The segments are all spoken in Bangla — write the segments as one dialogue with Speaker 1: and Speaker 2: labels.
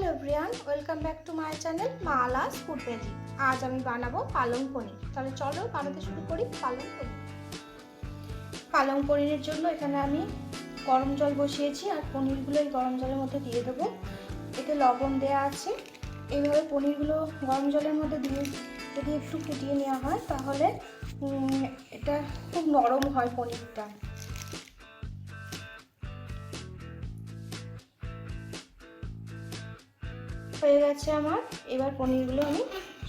Speaker 1: Hello Brian welcome back to my channel মা আলাস ফুড ম্যাজিক আজ আমি বানাবো পালং পনির। তাহলে চলো বানাতে শুরু করি পালং পনির। পালং পনিরের জন্য এখানে আমি গরম জল বসিয়েছি আর পনিরগুলো এই গরম জলের মধ্যে দিয়ে দেবো। এতে লবণ দেওয়া আছে। এইভাবে পনিরগুলো গরম জলের মধ্যে দিয়ে, যদি একটু ফুটিয়ে নেওয়া হয়, তাহলে এটা খুব নরম হয় পনিরটা। হয়ে গেছে আমার। এবার পনিরগুলো আমি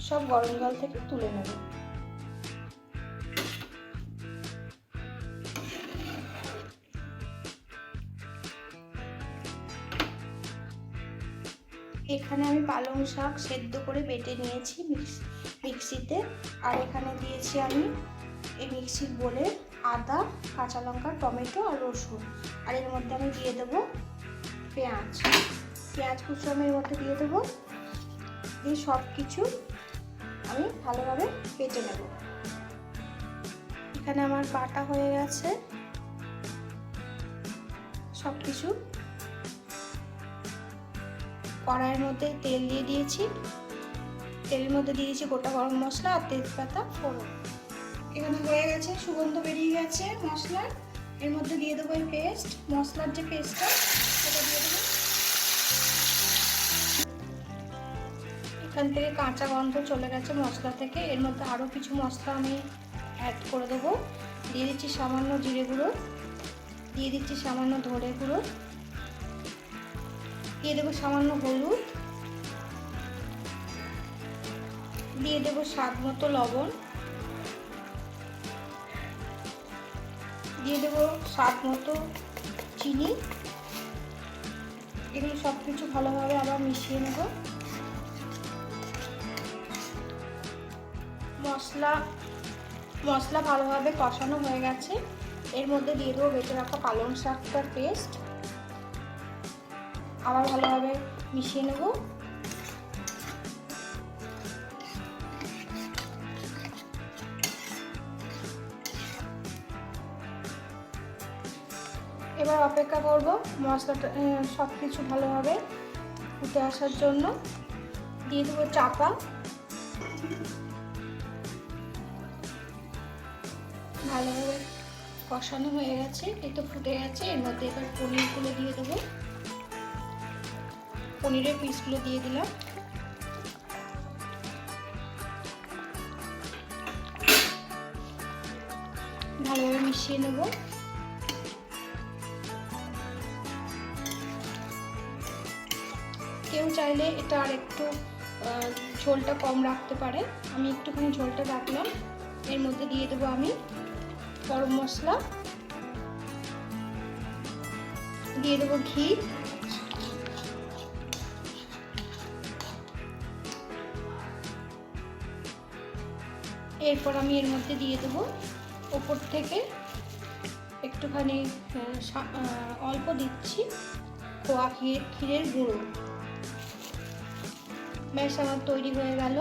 Speaker 1: সব গরম জল থেকে তুলে নেব। এখানে আমি পালং শাক সেদ্ধ করে বেটে নিয়েছি মিক্সিতে। আর এখানে দিয়েছি আমি এই মিক্সির বলে আদা, কাঁচা লঙ্কা, টমেটো আর রসুন। আর এর মধ্যে আমি দিয়ে দেবো পেঁয়াজ। পেঁয়াজ কুচো আমি এর মধ্যে দিয়ে দেবো। দিয়ে সব কিছু আমি ভালোভাবে কেটে নেব। এখানে আমার বাটা হয়ে গেছে। সব কিছু কড়াইয়ের মধ্যে তেল দিয়ে দিয়েছি। তেলের মধ্যে দিয়েছি গোটা গরম মশলা আর তেজপাতা ফোড়ন। এখানে হয়ে গেছে, সুগন্ধ বেরিয়ে গেছে মশলার। এর মধ্যে দিয়ে দেবো এই পেস্ট মশলার যে পেস্টটা এখান থেকে কাঁচা গন্ধ চলে গেছে মশলা থেকে। এর মধ্যে আরও কিছু মশলা আমি অ্যাড করে দেবো। দিয়ে দিচ্ছি সামান্য জিরে গুঁড়ো। দিয়ে দিচ্ছি সামান্য ধরে গুঁড়ো। দিয়ে দেবো সামান্য হলুদ। দিয়ে দেবো স্বাদ মতো লবণ। দিয়ে দেবো স্বাদ মতো চিনি। এগুলো সব কিছু ভালোভাবে আবার মিশিয়ে নেব। মশলা মশলা ভালোভাবে কষানো হয়ে গেছে। এর মধ্যে দিয়ে দেবো বেটে রাখা পালং শাকটার পেস্ট আবার ভালোভাবে মিশিয়ে নেব। এবার অপেক্ষা করব মশলাটা সব কিছু ভালোভাবে ফুটে আসার জন্য। দিয়ে দেবো চাপা। ভালোভাবে কষানো হয়ে গেছে একটু ফুটে গেছে, এর মধ্যে এবার পনিরগুলো দিয়ে দেবো। পনিরের পিসগুলো দিয়ে দিলাম। ভালোভাবে মিশিয়ে নেব। কেউ চাইলে এটা আর একটু ঝোলটা কম রাখতে পারে। আমি একটুখানি ঝোলটা রাখলাম। এর মধ্যে দিয়ে দেবো আমি গরম মশলা। দিয়ে দেবো ঘি। এরপর আমি এর মধ্যে দিয়ে দেবো ওপর থেকে একটুখানি অল্প দিচ্ছি খোয়া ক্ষীর ক্ষীরের গুঁড়ো। ব্যাস, আমার তৈরি হয়ে গেল।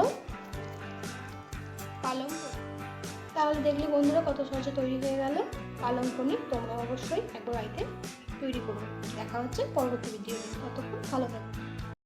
Speaker 1: পালং তাহলে দেখলে বন্ধুরা কত সহজে তৈরি হয়ে গেল। পালং পনির তোমরা অবশ্যই একবার বাড়িতে তৈরি করো দেখা হচ্ছে পরবর্তী ভিডিও ততক্ষণ ভালো থাকবে।